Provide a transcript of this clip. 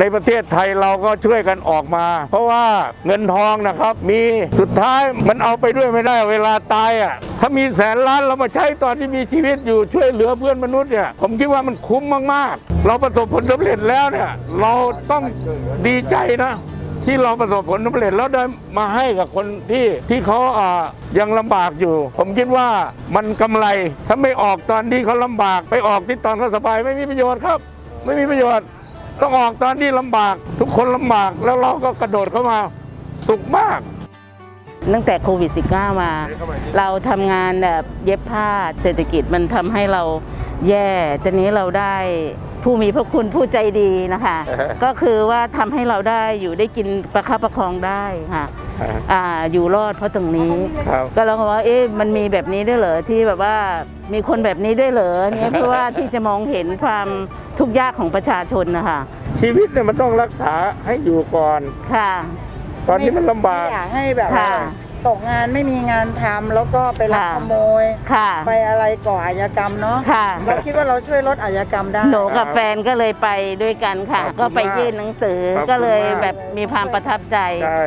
ในประเทศไทยเราก็ช่วยกันออกมา เพราะว่าเงินทองนะครับมีสุดท้ายมันเอาไปด้วยไม่ได้เวลาตายอะถ้ามีแสนล้านเรามาใช้ตอนที่มีชีวิตอยู่ช่วยเหลือเพื่อนมนุษย์เนี่ยผมคิดว่ามันคุ้มมากๆ เราประสบผลสำเร็จแล้วเนี่ยเราต้องดีใจนะที่เราประสบผลสำเร็จแล้วได้มาให้กับคนที่ที่เขาอ่ายังลำบากอยู่ ผมคิดว่ามันกำไรถ้าไม่ออกตอนที่เขาลำบากไปออกที่ตอนเขาสบายไม่มีประโยชน์ครับ ไม่มีประโยชน์ ต้องออกตอนนี้ลำบาก ทุกคนลำบากแล้วเราก็กระโดดเข้ามาสุขมาก ตั้งแต่โควิด -19 มา เราทำงานแบบเย็บผ้าเศรษฐกิจมันทำให้เราแย่ตอนนี้เราได้ ผู้มีพระคุณผู้ใจดีนะคะ ก็คือว่าทำให้เราได้อยู่ได้กินประคับประคองได้ค่ะอ่าอยู่รอดเพราะตรงนี้ครับก็เราก็ว่าเอ๊ะมันมีแบบนี้ด้วยเหรอที่แบบว่ามีคนแบบนี้ด้วยเหรอเนี่ยเพื่อว่าที่จะมองเห็นความทุกข์ยากของประชาชนนะคะชีวิตเนี่ยมันต้องรักษาให้อยู่ก่อนค่ะ ตอนนี้มันลำบากไม่อยากให้แบบว่าค่ะ ตกงานไม่มีงานทำแล้วก็ไปลักค่ะ ขโมย ค่ะ ไปอะไรก่ออาชญากรรมเนาะค่ะ เราคิดว่าเราช่วยลดอาชญากรรมได้หนูกับแฟนก็เลยไปด้วยกันค่ะ ขอบคุณก็ไปยื่นหนังสือขอบคุณก็เลยมากแบบมีความประทับใจ ใช่